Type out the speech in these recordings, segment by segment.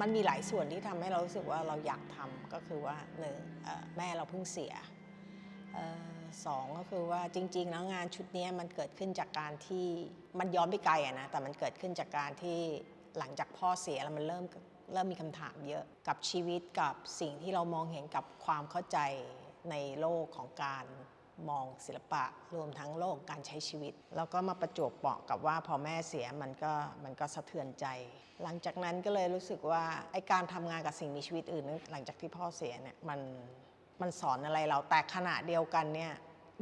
มันมีหลายส่วนที่ทำให้เรารู้สึกว่าเราอยากทำก็คือว่าหนึ่งแม่เราเพิ่งเสียออสองก็คือว่าจริง ๆ แล้วงานชุดนี้มันเกิดขึ้นจากการที่มันย้อนไปไกลอะนะแต่มันเกิดขึ้นจากการที่หลังจากพ่อเสียแล้วมันเริ่มเริ่มมีคำถามเยอะกับชีวิตกับสิ่งที่เรามองเห็นกับความเข้าใจในโลกของการ มองศิลปะรวมทั้งโลกการใช้ชีวิต แล้วก็มาประจวบเหมาะกับว่าพอแม่เสียมันก็มันก็สะเทือนใจ หลังจากนั้นก็เลยรู้สึกว่าไอการทำงานกับสิ่งมีชีวิตอื่น หลังจากที่พ่อเสียเนี่ยมันมันสอนอะไรเราแต่ขณะเดียวกันเนี่ย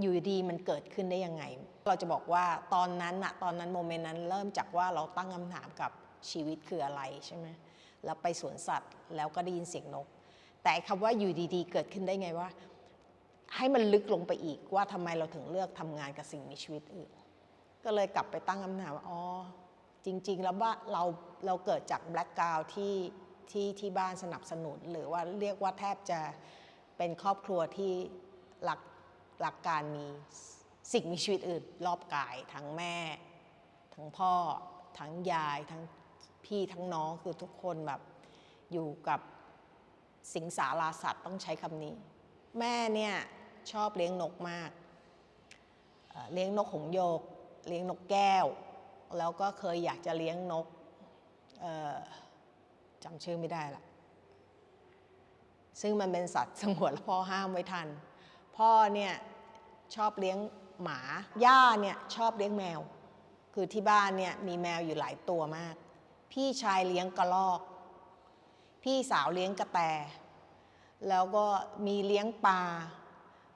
อยู่ดีมันเกิดขึ้นได้ยังไง เราจะบอกว่าตอนนั้นอะตอนนั้นโมเมนต์นั้นเริ่มจากว่าเราตั้งคำถามกับชีวิตคืออะไรใช่ไหมแล้วไปสวนสัตว์แล้วก็ได้ยินเสียงนก แต่คำว่าอยู่ดีๆ เกิดขึ้นได้ไงว่า ให้มันลึกลงไปอีกว่าทำไมเราถึงเลือกทำงานกับสิ่งมีชีวิตอื่นก็เลยกลับไปตั้งคำถามว่าอ๋อจริง ๆ แล้วว่าเราเราเกิดจากแบล็กกราวที่ที่ที่บ้านสนับสนุน หรือว่าเรียกว่าแทบจะเป็นครอบครัวที่หลักหลักการมีสิ่งมีชีวิตอื่น รอบกายทั้งแม่ ทั้งพ่อ ทั้งยาย ทั้งพี่ทั้งน้องคือทุกคนแบบอยู่กับสิงสาราสัตว์ต้องใช้คำนี้ แม่เนี่ย ชอบเลี้ยงนกมาก เลี้ยงนกหงโยก เลี้ยงนกแก้ว แล้วก็เคยอยากจะเลี้ยงนกจำชื่อไม่ได้ละซึ่งมันเป็นสัตว์สงวนแล้วพ่อห้ามไว้ทัน พ่อเนี่ยชอบเลี้ยงหมา ย่าเนี่ยชอบเลี้ยงแมว คือที่บ้านเนี่ยมีแมวอยู่หลายตัวมาก พี่ชายเลี้ยงกระรอก พี่สาวเลี้ยงกระแต แล้วก็มีเลี้ยงปลา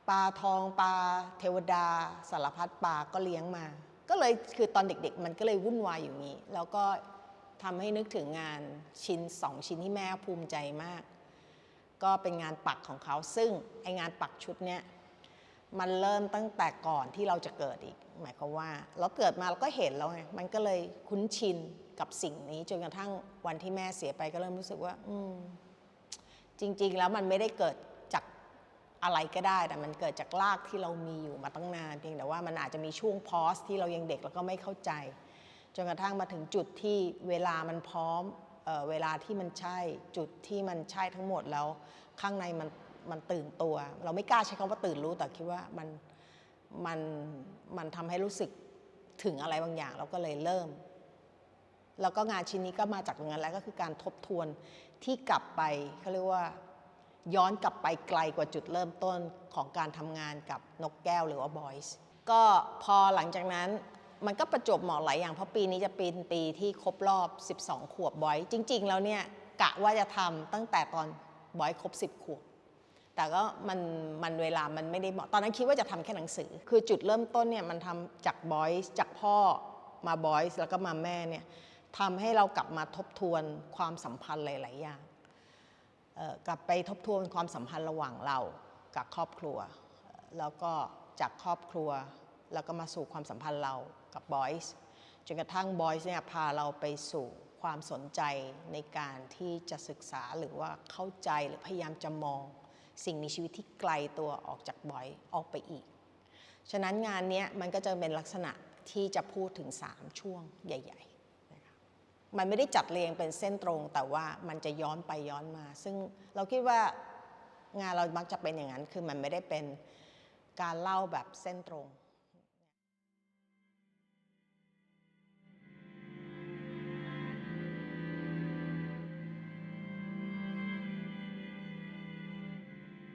ปลาทองปลาเทวดา สารพัดปลาก็เลี้ยงมา ก็เลยคือตอนเด็กๆ มันก็เลยวุ่นวายอยู่นี้ แล้วก็ทำให้นึกถึงงานชิ้นสองชิ้นที่แม่ภูมิใจมาก ก็เป็นงานปักของเขาซึ่งไองานปักชุดเนี้ยมันเริ่มตั้งแต่ก่อนที่เราจะเกิดอีก หมายความว่าเราเกิดมาเราก็เห็นแล้วไงมันก็เลยคุ้นชินกับสิ่งนี้จนกระทั่งวันที่แม่เสียไปก็เริ่มรู้สึกว่า อืมจริง ๆ แล้วมันไม่ได้เกิด อะไรก็ได้ แต่มันเกิดจากรากที่เรามีอยู่มาตั้งนานเพียงแต่ว่ามันอาจจะมีช่วงพอสที่เรายังเด็กแล้วก็ไม่เข้าใจ จนกระทั่งมาถึงจุดที่เวลามันพร้อมเออเวลาที่มันใช่จุดที่มันใช่ทั้งหมดแล้วข้างในมันมันตื่นตัว เราไม่กล้าใช้คำว่าตื่นรู้แต่คิดว่ามันมันมันทำให้รู้สึกถึงอะไรบางอย่างเราก็เลยเริ่ม แล้วก็งานชิ้นนี้ก็มาจากตรงนั้นแล้วก็คือการทบทวนที่กลับไปเขาเรียกว่า ย้อนกลับไปไกลกว่าจุดเริ่มต้นของการทำงานกับนกแก้วหรือว่าบอยส์ก็พอหลังจากนั้นมันก็ประจบเหมาะหลายอย่าง เพราะปีนี้จะเป็นปีที่ครบรอบ 12 ขวบบอย จริง ๆ แล้วเนี่ยกะว่าจะทำตั้งแต่ตอนบอยครบ 10 ขวบ แต่ก็มันมันเวลามันไม่ได้เหมาะ ตอนนั้นคิดว่าจะทำแค่หนังสือ คือจุดเริ่มต้นเนี่ยมันทำจากบอยส์จากพ่อมาบอยส์แล้วก็มาแม่เนี่ยทำให้เรากลับมาทบทวนความสัมพันธ์หลาย ๆ อย่าง กลับไปทบทวนความสัมพันธ์ระหว่างเรากับครอบครัว แล้วก็จากครอบครัว แล้วก็มาสู่ความสัมพันธ์เรากับบอยส์จนกระทั่งบอยส์เนี่ยพาเราไปสู่ความสนใจในการที่จะศึกษาหรือว่าเข้าใจหรือพยายามจะมองสิ่งมีชีวิตที่ไกลตัวออกจากบอยออกไปอีก ฉะนั้นงานนี้มันก็จะเป็นลักษณะที่จะพูดถึง 3 ช่วงใหญ่ ๆ มันไม่ได้จัดเรียงเป็นเส้นตรง แต่ว่ามันจะย้อนไปย้อนมา ซึ่งเราคิดว่างานเรามักจะเป็นอย่างนั้น คือมันไม่ได้เป็นการเล่าแบบเส้นตรง